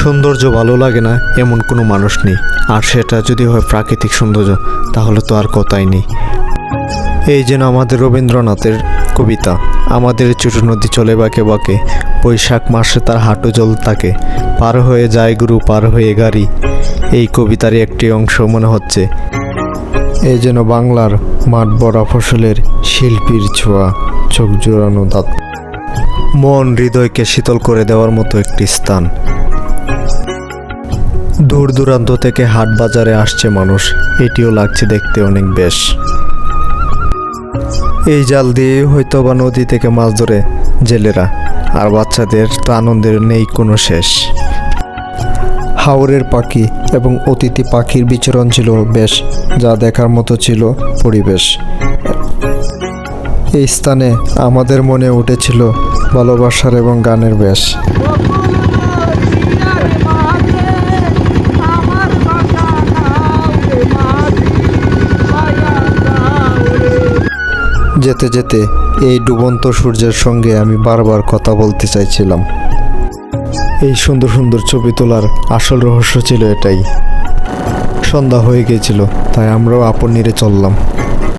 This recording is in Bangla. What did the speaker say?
সৌন্দর্য ভালো লাগে না, এমন কোনো মানুষ নেই। আর সেটা যদি হয় প্রাকৃতিক সৌন্দর্য, তাহলে তো আর কথাই নেই। এই যেন আমাদের রবীন্দ্রনাথের কবিতা। আমাদের ছোট নদী চলে বাঁকে বাঁকে, বৈশাখ মাসে তার হাঁটু জল থাকে পার হয়ে যায় গুরু, পার হয়ে গাড়ি। এই কবিতারই একটি অংশ মনে হচ্ছে। এই যেন বাংলার মাঠ বড়া ফসলের শিল্পীর ছোঁয়া, চোখ জোড়ানো দাঁত। মন হৃদয়কে শীতল করে দেওয়ার মতো একটি স্থান। দূর দূরান্ত থেকে হাট বাজারে আসছে মানুষ, এটিও লাগছে দেখতে অনেক বেশ। এই জাল দিয়ে হয়তো বা নদী থেকে মাছ ধরে জেলেরা, আর বাচ্চাদের তো আনন্দের নেই কোনো শেষ। হাওরের পাখি এবং অতিথি পাখির বিচরণ ছিল বেশ, যা দেখার মতো ছিল পরিবেশ। এই স্থানে আমাদের মনে উঠেছিল ভালোবাসার এবং গানের বেশ। যেতে যেতে এই ডুবন্ত সূর্যের সঙ্গে আমি বারবার কথা বলতে চাইছিলাম। এই সুন্দর সুন্দর ছবি তোলার আসল রহস্য ছিল এটাই। সন্ধ্যা হয়ে গিয়েছিল, তাই আমরাও আপন নিরে চললাম।